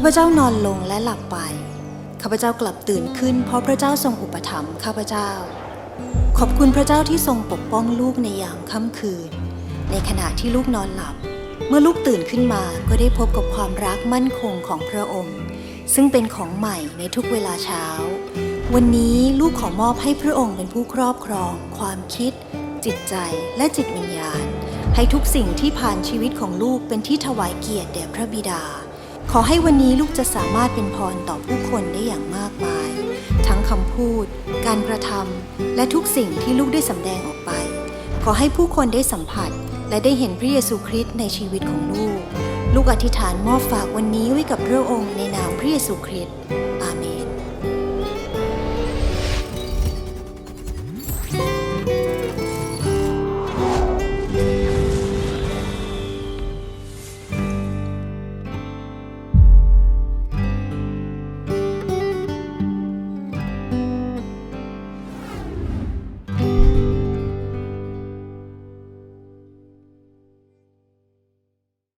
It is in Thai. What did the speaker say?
าพเจ้านอนลงและหลับไป ข้าพเจ้ากลับตื่นขึ้น เพราะพระเจ้าทรงอุปถัมภ์ข้าพเจ้า ขอบคุณพระเจ้าที่ทรงปกป้องลูกในยามค่ำคืน ในขณะที่ลูกนอนหลับ เมื่อลูกตื่นขึ้นมาก็ได้พบกับความรักมั่นคงของพระองค์ ซึ่งเป็นของใหม่ในทุกเวลาเช้า วันนี้ลูกขอมอบให้พระองค์เป็นผู้ครอบครอง ความคิด จิตใจและจิตวิญญาณ ให้ทุกสิ่งที่ผ่านชีวิตของลูกเป็นที่ถวายเกียรติแด่พระบิดา ขอให้วันนี้ลูกจะสามารถเป็นพรต่อผู้คนได้อย่างมากมาย ทั้งคำพูด การกระทำและทุกสิ่งที่ลูกได้สำแดงออกไป ขอให้ผู้คนได้สัมผัส และได้เห็นพระเยซูคริสต์ในชีวิตของลูก ลูกอธิษฐานมอบฝากวันนี้ไว้กับพระองค์ในนามพระเยซูคริสต์อาเมน